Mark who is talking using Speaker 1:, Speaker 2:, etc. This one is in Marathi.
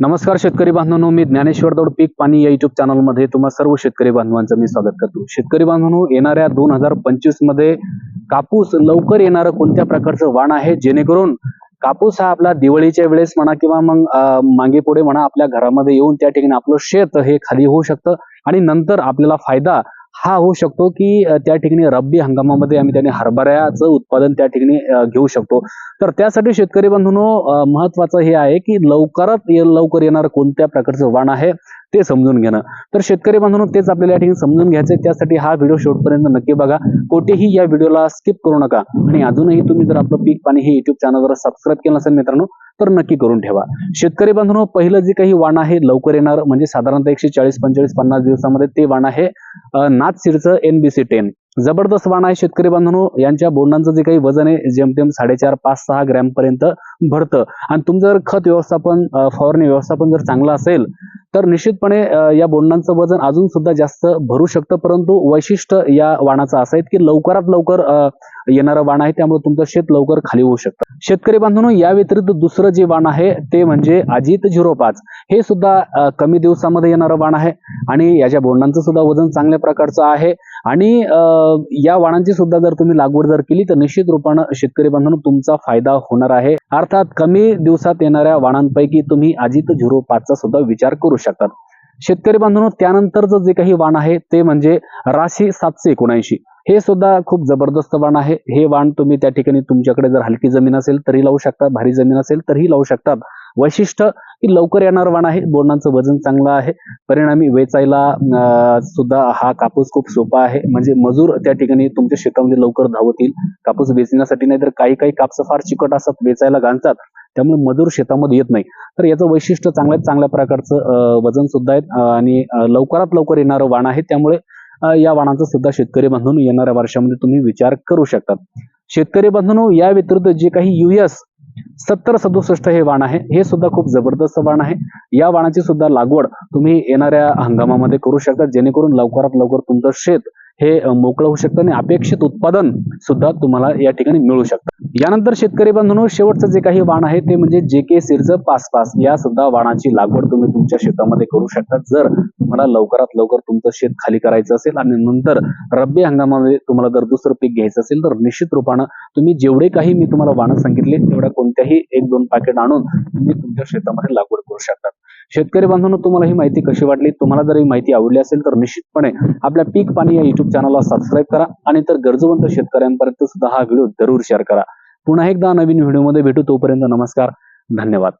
Speaker 1: नमस्कार शेतकरी बांधवांनो मी ज्ञानेश्वर दौड पीक पाणी या युट्यूब चॅनलमध्ये तुम्हा सर्व शेतकरी बांधवांचं मी स्वागत करतो. शेतकरी बांधवांनो येणाऱ्या दोन हजार पंचवीसमध्ये कापूस लवकर येणारं कोणत्या प्रकारचं वाण आहे? जेणेकरून कापूस हा आपला दिवाळीच्या वेळेस म्हणा किंवा मग मागे पुढे म्हणा आपल्या घरामध्ये येऊन त्या ठिकाणी आपलं शेत हे खाली होऊ शकतं आणि नंतर आपल्याला फायदा हा होऊ शकतो की त्या ठिकाणी रब्बी हंगामामध्ये आम्ही त्याने हरभऱ्याचं उत्पादन त्या ठिकाणी घेऊ शकतो. तर त्यासाठी शेतकरी बंधूंनो महत्वाचं हे आहे की लवकरात लवकर येणार कोणत्या प्रकारचं वाण आहे ते समजून घेणं. तर शेतकरी बांधून तेच आपल्याला या ठिकाणी समजून घ्यायचं त्यासाठी हा व्हिडिओ शेवटपर्यंत नक्की बघा. कोठेही या व्हिडिओला स्किप करू नका. आणि अजूनही तुम्ही जर आपलं पीक पाणी हे युट्यूब चॅनलवर सबस्क्राईब केलं असेल मित्रांनो तर नक्की करून ठेवा. शेतकरी बांधवांनो पहिलं जे काही वाण आहे लवकर येणार. म्हणजे साधारणतः एकशे चाळीस पंचेचाळीस पन्नास दिवसामध्ये ते वाण आहे अं, एनबीसी टेन जबरदस्त वाण आहे शेतकरी बांधवांनो यांच्या बोंडांचं जे काही वजन आहे जेमतेम साडेचार पाच सहा ग्रॅम पर्यंत भरतं. आणि तुमचं जर खत व्यवस्थापन फवारणी व्यवस्थापन जर चांगलं असेल तर निश्चितपणे या बोंडांचं वजन अजून सुद्धा जास्त भरू शकतं परंतु वैशिष्ट्य या वाणाचं असं आहे की लवकरात लवकर येणारं वाण आहे त्यामुळे तुमचं शेत लवकर खाली होऊ शकतं. शेतकरी बांधून या व्यतिरिक्त दुसरं जे वाण आहे ते म्हणजे अजित झिरो पाच हे सुद्धा कमी दिवसामध्ये येणारं वाण आहे आणि याच्या बोंडांचं सुद्धा वजन चांगल्या प्रकारचं आहे. आणि या वाणांची सुद्धा जर तुम्ही लागवड जर केली तर निश्चित रूपानं शेतकरी बांधून तुमचा फायदा होणार आहे. अर्थात कमी दिवसात येणाऱ्या वाणांपैकी तुम्ही अजित झिरो पाचचा सुद्धा विचार करू शकतात शेतकरी बांधून त्यानंतरचं जे काही वाण आहे ते म्हणजे राशी सातशे एकोणऐंशी. हे सुद्धा खूप जबरदस्त वाण आहे. हे वाण तुम्ही त्या ठिकाणी तुमच्याकडे जर हलकी जमीन असेल तरी लावू शकता. भारी जमीन असेल तरीही लावू शकतात. वैशिष्ट्य की लवकर येणार वाण आहे. बोंडांचं वजन चांगलं आहे. परिणामी वेचायला सुद्धा हा कापूस खूप सोपा आहे. म्हणजे मजूर त्या ठिकाणी तुमच्या शेतामध्ये लवकर धावतील. कापूस वेचण्यासाठी नाही तर काही काही कापसं फार चिकट असतात वेचायला घालतात. त्यामुळे मजूर शेतामध्ये येत नाही. तर याचं वैशिष्ट्य चांगल्यात चांगल्या प्रकारचं वजन सुद्धा आहे आणि लवकरात लवकर येणारं वाण आहे. त्यामुळे या वाणांचा सुद्धा शेतकरी बांधून येणाऱ्या वर्षामध्ये तुम्ही विचार करू शकतात शेतकरी बांधून या व्यतिरिक्त जे काही युएस सत्तर सदुसष्ट हे वाण आहे. हे सुद्धा खूप जबरदस्त वाण आहे. या वाणाची सुद्धा लागवड तुम्ही येणाऱ्या हंगामामध्ये करू शकता. जेणेकरून लवकरात लवकर तुमचं शेत हे मोकळं होऊ शकतं आणि अपेक्षित उत्पादन सुद्धा तुम्हाला या ठिकाणी मिळू शकतं. यानंतर शेतकरी बांधून शेवटचं जे काही वाण आहे ते म्हणजे जे के सिरचं पास पास या सुद्धा वाणाची लागवड तुम्ही तुमच्या शेतामध्ये करू शकता. जर तुम्हाला लवकरात लवकर तुमचं शेत खाली करायचं असेल आणि नंतर रब्बी हंगामामध्ये तुम्हाला जर दुसरं पीक घ्यायचं असेल तर निश्चित रूपानं तुम्ही जेवढे काही मी तुम्हाला वाणं सांगितले तेवढ्या कोणत्याही एक दोन पॅकेट आणून तुम्ही तुमच्या शेतामध्ये लागवड करू शकतात शेतकरी बांधवांनो तुम्हाला ही माहिती कशी वाटली? तुम्हाला जर ही माहिती आवडली असेल तर निश्चितपणे आपल्या पीक पाणी या युट्यूब चॅनलला सबस्क्राईब करा आणि तर गरजवंत शेतकऱ्यांपर्यंत सुद्धा हा व्हिडिओ जरूर शेअर करा. पुन्हा एकदा नवीन व्हिडिओमध्ये भेटू तोपर्यंत नमस्कार धन्यवाद.